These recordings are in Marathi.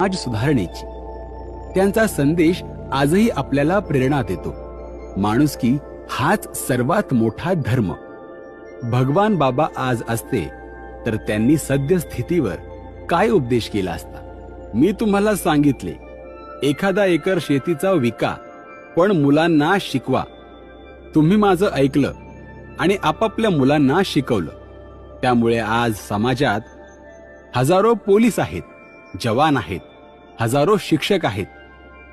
समाज सुधारणेची. त्यांचा संदेश आजही आपल्याला प्रेरणा देतो माणुसकी हाच सर्वात मोठा धर्म. भगवान बाबा आज असते तर त्यांनी सद्यस्थितीवर काय उपदेश केला असता? मी तुम्हाला सांगितले एखादा एकर शेतीचा विका पण मुलांना शिकवा. तुम्ही माझं ऐकलं आणि आपापल्या मुलांना शिकवलं. त्यामुळे आज समाजात हजारो पोलीस आहेत जवान आहेत हजारो शिक्षक आहेत.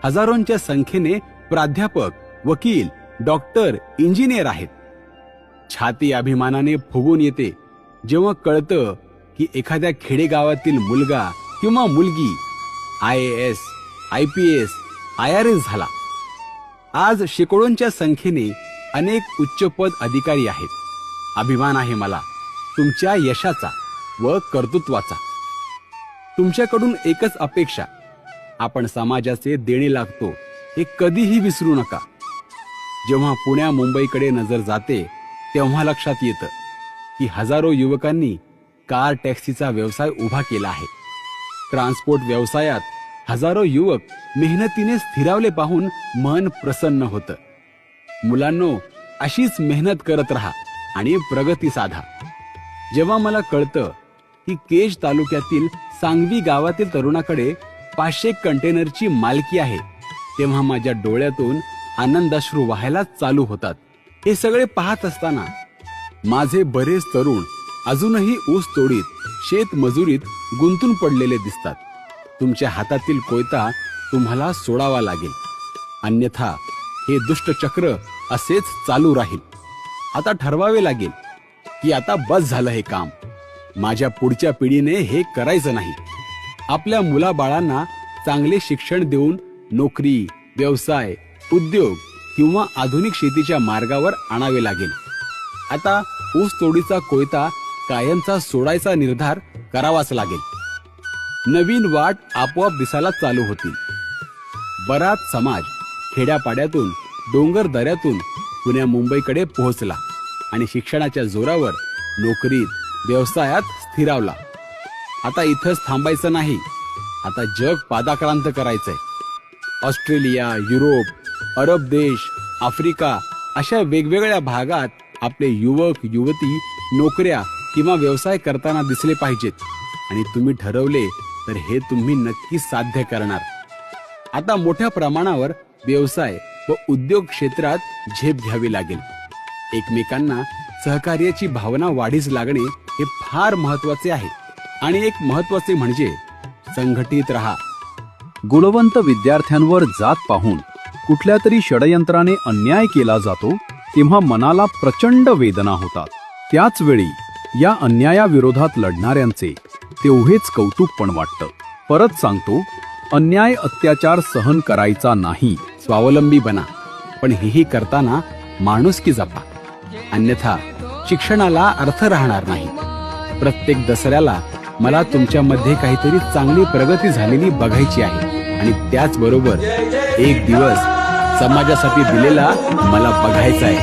हजारोंच्या संख्येने प्राध्यापक वकील डॉक्टर इंजिनियर आहेत. छाती अभिमानाने फुगून येते. जेव्हा कळतं की एखाद्या खेडेगावातील मुलगा किंवा मुलगी I S I P S I R S झाला. आज शेकडोंच्या संख्येने अनेक उच्चपद अधिकारी आहेत. अभिमान आहे मला तुमच्या यशाचा व कर्तृत्वाचा. तुमच्याकडून एकच अपेक्षा आपण समाजाचे देणे लागतो हे कधीही विसरू नका. जेव्हा पुण्या मुंबईकडे नजर जाते तेव्हा लक्षात येतं की हजारो युवकांनी कार टॅक्सीचा व्यवसाय उभा केला आहे. ट्रान्सपोर्ट व्यवसायात हजारो युवक मेहनतीने स्थिरावले पाहून मन प्रसन्न होतं. मुलांनो अशीच मेहनत करत राहा आणि प्रगती साधा. जेव्हा मला कळतं की केज तालुक्यातील सांगवी गावातील तरुणाकडे पाचशे कंटेनरची मालकी आहे. तेव्हा माझ्या डोळ्यातून आनंदाश्रू व्हायला चालू होतात. हे सगळे पाहत असताना माझे बरेच तरुण अजूनही ऊस तोडीत शेत मजुरीत गुंतून पडलेले दिसतात. तुमच्या हातातील कोयता तुम्हाला सोडावा लागेल. अन्यथा हे दुष्ट चक्र असेच चालू राहील. आता ठरवावे लागेल की आता बस झालं हे काम. माझ्या पुढच्या पिढीने हे करायचं नाही. आपल्या मुलाबाळांना चांगले शिक्षण देऊन नोकरी व्यवसाय उद्योग किंवा आधुनिक शेतीच्या मार्गावर आणावे लागेल. आता ऊस तोडीचा कोयता कायमचा सोडायचा निर्धार करावाच लागेल. नवीन वाट आपोआप दिसायला चालू होतील. बराच समाज खेड्यापाड्यातून डोंगर दऱ्यातून पुण्या मुंबईकडे पोहोचला आणि शिक्षणाच्या जोरावर नोकरीत व्यवसायात स्थिरावला. आता इथंच थांबायचं नाही. आता जग पादाक्रांत करायचंय. ऑस्ट्रेलिया युरोप अरब देश आफ्रिका अशा वेगवेगळ्या भागात आपले युवक युवती नोकऱ्या किंवा व्यवसाय करताना दिसले पाहिजेत. आणि तुम्ही ठरवले तर हे तुम्ही नक्की साध्य करणार. आता मोठ्या प्रमाणावर व्यवसाय व उद्योग क्षेत्रात झेप घ्यावी लागेल. एकमेकांना सहकार्याची भावना वाढीस लागणे हे फार महत्त्वाचे आहे. आणि एक महत्त्वाचे म्हणजे संघटित राहा. गुणवंत विद्यार्थ्यांवर जात पाहून कुठल्या तरी षडयंत्राने अन्याय केला जातो तेव्हा मनाला प्रचंड वेदना होतात. त्याच वेळी या अन्यायाविरोधात लढणाऱ्यांचे तेवढेच कौतुक पण वाटतं. परत सांगतो अन्याय अत्याचार सहन करायचा नाही स्वावलंबी बना. पण हेही करताना माणुसकी जपा. अन्यथा शिक्षणाला अर्थ राहणार नाही. प्रत्येक दसऱ्याला मला तुमच्यामध्ये काहीतरी चांगली प्रगती झालेली बघायची आहे. आणि त्याचबरोबर एक दिवस समाजासाठी दिलेला मला बघायचा आहे.